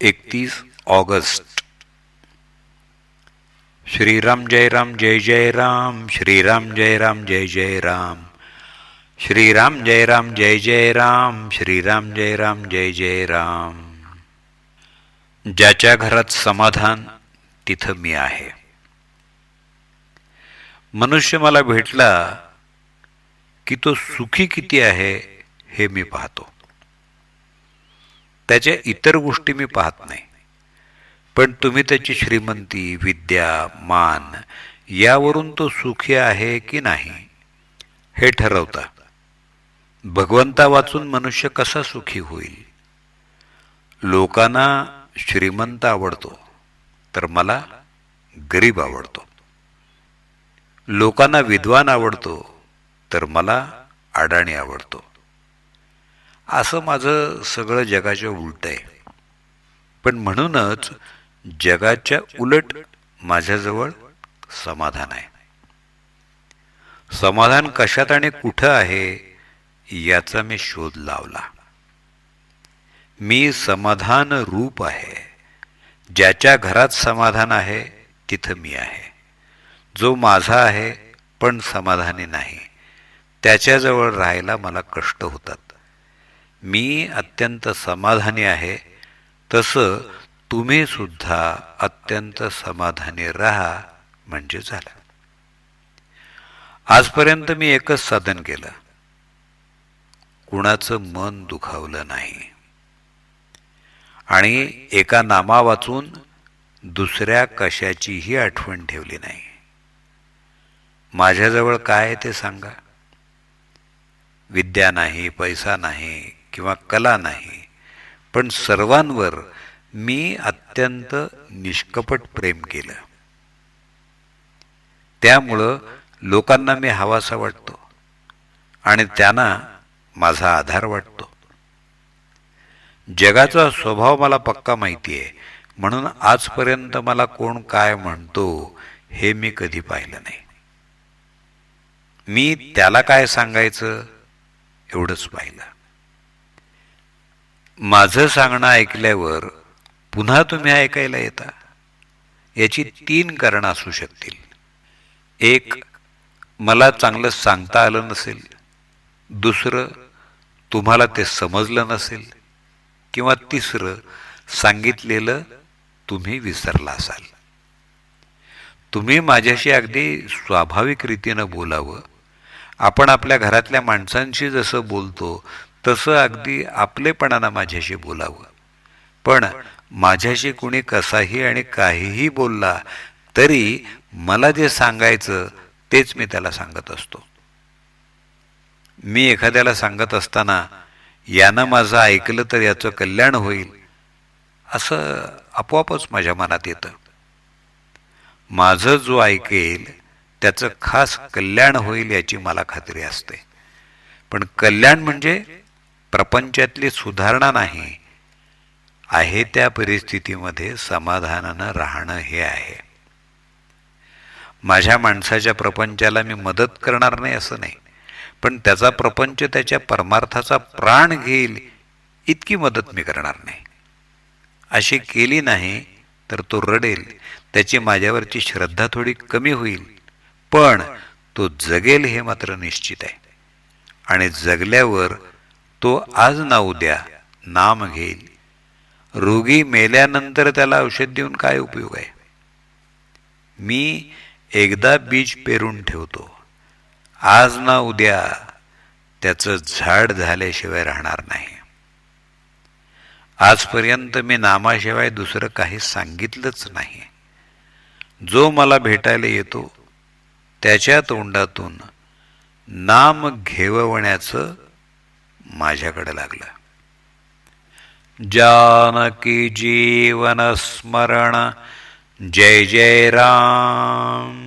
एकतीस ऑगस्ट. श्रीराम जय राम जय जय राम श्रीराम जय राम जय जय राम. श्रीराम जय राम जय जय राम श्रीराम जय राम जय जय राम. ज्याच्या घरात समाधान तिथं मी आहे. मनुष्य मला भेटला की तो सुखी किती आहे हे मी पाहतो. त्याच्या इतर गोष्टी मी पाहत नाही. पण तुम्ही त्याची श्रीमंती विद्या मान यावरून तो सुखी आहे की नाही हे ठरवता. भगवंता वाचून मनुष्य कसा सुखी होईल? लोकांना श्रीमंत आवडतो तर मला गरीब आवडतो. लोकांना विद्वान आवडतो तर मला अडाणी आवडतो. असं माझं सगळं जगाच्या उलट आहे. पण म्हणूनच जगाच्या उलट माझ्याजवळ समाधान आहे. समाधान कशात आणि कुठं आहे याचा मी शोध लावला. मी समाधान रूप आहे. ज्याच्या घरात समाधान आहे तिथं मी आहे. जो माझा आहे पण समाधानी नाही. त्याच्याजवळ राहायला मला कष्ट होतात. मी अत्यंत समाधानी आहे. तसं तुम्ही सुद्धा अत्यंत समाधानी राहा म्हणजे झालं. आजपर्यंत मी एकच साधन केलं. कुणाचं मन दुखावलं नाही. आणि एका नामा वाचून दुसऱ्या कशाचीही आठवण ठेवली नाही. माझ्याजवळ काय ते सांगा. विद्या नाही पैसा नाही किंवा कला नाही पण सर्वांवर मी अत्यंत निष्कपट प्रेम केलं. त्यामुळं लोकांना मी हवासा वाटतो आणि त्यांना माझा आधार वाटतो. जगाचा स्वभाव मला पक्का माहिती आहे म्हणून आजपर्यंत मला कोण काय म्हणतो हे मी कधी पाहिलं नाही. मी त्याला काय सांगायचं एवढंच पाहिलं. माझं सांगणं ऐकल्यावर पुन्हा तुम्ही ऐकायला येता. याची तीन कारणं असू शकतील. एक मला चांगलं सांगता आलं नसेल. दुसरं तुम्हाला ते समजलं नसेल. किंवा तिसरं सांगितलेलं तुम्ही विसरला असाल. तुम्ही माझ्याशी अगदी स्वाभाविक रीतीनं बोलावं. आपण आपल्या घरातल्या माणसांशी जसं बोलतो तसं अगदी आपलेपणानं माझ्याशी बोलावं. पण माझ्याशी कुणी कसाही आणि काहीही बोलला तरी मला जे सांगायचं तेच मी त्याला सांगत असतो. मी एखाद्याला सांगत असताना यानं माझं ऐकलं तर याचं कल्याण होईल असं आपोआपच माझ्या मनात येतं. माझं जो ऐकेल त्याचं खास कल्याण होईल याची मला खात्री असते. पण कल्याण म्हणजे प्रपंचातली सुधारणा नाही आहे त्या परिस्थितीमध्ये समाधानानं राहणं हे आहे. माझ्या माणसाच्या प्रपंचाला मी मदत करणार नाही असं नाही पण त्याचा प्रपंच त्याच्या परमार्थाचा प्राण घेईल इतकी मदत मी करणार नाही. अशी केली नाही तर तो रडेल त्याची माझ्यावरची श्रद्धा थोडी कमी होईल पण तो जगेल हे मात्र निश्चित आहे. आणि जगल्यावर तो आज ना उद्या नाम घेईल. रोगी मेल्यानंतर त्याला औषध देऊन काय उपयोग आहे? मी एकदा बीज पेरून ठेवतो. आज ना उद्या त्याचं झाड झाल्याशिवाय राहणार नाही. आजपर्यंत मी नामाशिवाय दुसरं काही सांगितलंच नाही. जो मला भेटायला येतो त्याच्या तोंडातून नाम घेवण्याचं माझ्याकडे लागलं. जानकी जीवन स्मरण. जय जय राम.